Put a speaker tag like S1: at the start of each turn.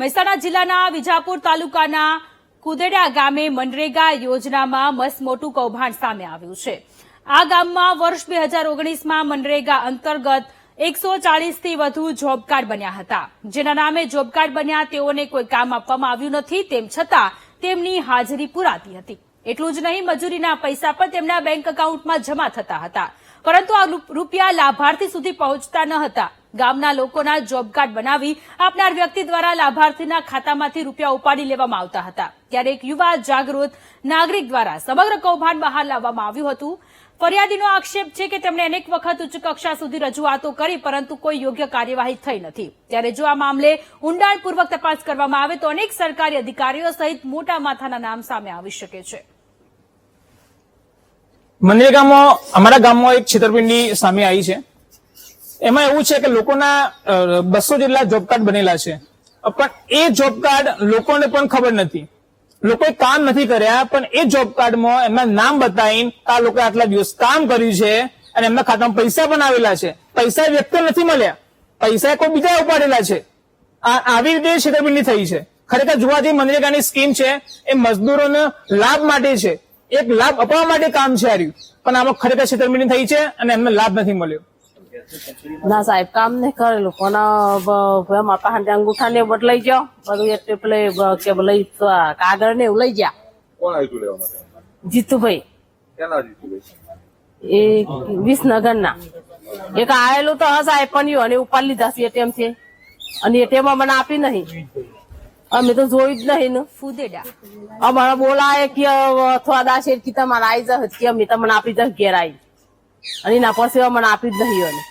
S1: મહેસાણા જિલ્લાના વિજાપુર તાલુકાના કુદેડા ગામે મનરેગા યોજનામાં મસમોટું કૌભાંડ સામે આવ્યું છે. આ ગામમાં વર્ષ બે હજાર ઓગણીસમાં મનરેગા અંતર્ગત એકસો ચાળીસથી વધુ જોબ કાર્ડ બન્યા હતા. જેના નામે જોબ કાર્ડ બન્યા તેઓને કોઈ કામ આપવામાં આવ્યું નથી, તેમ છતાં તેમની હાજરી પુરાતી હતી. એટલું જ નહીં, મજૂરીના પૈસા પણ તેમના બેંક એકાઉન્ટમાં જમા થતા હતા. પરંતુ આ રૂપ- રૂપિયા લાભાર્થી સુધી પહોંચતા ન હતા. ગામના લોકોના જોબ કાર્ડ બનાવી આપનાર વ્યક્તિ દ્વારા લાભાર્થીના ખાતામાંથી રૂપિયા ઉપાડી લેવામાં આવતા હતા. ત્યારે એક યુવા જાગૃત નાગરિક દ્વારા સમગ્ર કૌભાંડ બહાર લાવવામાં આવ્યું હતું. ફરિયાદીનો આક્ષેપ છે કે તેમણે અનેક વખત ઉચ્ચ કક્ષા સુધી રજૂઆતો કરી, પરંતુ કોઈ યોગ્ય કાર્યવાહી થઈ નથી. ત્યારે જો આ મામલે ઊંડાણપૂર્વક તપાસ કરવામાં આવે તો અનેક સરકારી અધિકારીઓ સહિત મોટા માથાના નામ સામે આવી શકે છે.
S2: મનરેગામાં અમારા ગામમાં એક છેતરપિંડી સામે આવી છે. એમાં એવું છે કે લોકોના બસો જેટલા જોબ કાર્ડ બનેલા છે. પણ એ જોબ કાર્ડ લોકોને પણ ખબર નથી. લોકોએ કામ નથી કર્યા, પણ એ જોબ કાર્ડમાં એમના નામ બતાવીને આ લોકોએ આટલા દિવસ કામ કર્યું છે અને એમના ખાતામાં પૈસા પણ આવેલા છે. પૈસા વ્યક્ત નથી મળ્યા. પૈસા કોઈ બીજા ઉપાડેલા છે. આ- આવી રીતે છેતરપિંડી થઈ છે. ખરેખર જોવા જઈએ, મનરેગાની સ્કીમ છે, એ મજદૂરોને લાભ માટે છે. એક લાભ અપાવવા માટે કામ છે આર્યું પણ આમાં ખરેખર છેતરપિંડી થઈ છે અને એમને લાભ નથી મળ્યો.
S3: ના સાહેબ કામ નહીં કરેલું. પણ એમાં પાસે અંગૂઠા ને બધું લઈ જાઓ બધું એટલે પેલે કે લઈ કાગળ ને એવું લઈ ગયા.
S4: કોણ આવ્યું લેવા માટે
S3: જીતુભાઈ.
S4: કેના જીતુભાઈ?
S3: એ વિસનગર ના એક આયેલું તો હા સાહેબ પણ ઈ અને ઉપર લીધા છે એટીએમથી. અને એટીએમ મને આપી નહીં. અમે તો જોયું જ નહીં ને.
S1: ફૂદેડા.
S3: અમારા બોલાય કે અથવા દાસ કે તમારે આવી જાય કે અમે તમને આપી જાય ઘેર આવી અને એના પછી મને આપી જ નહીં એને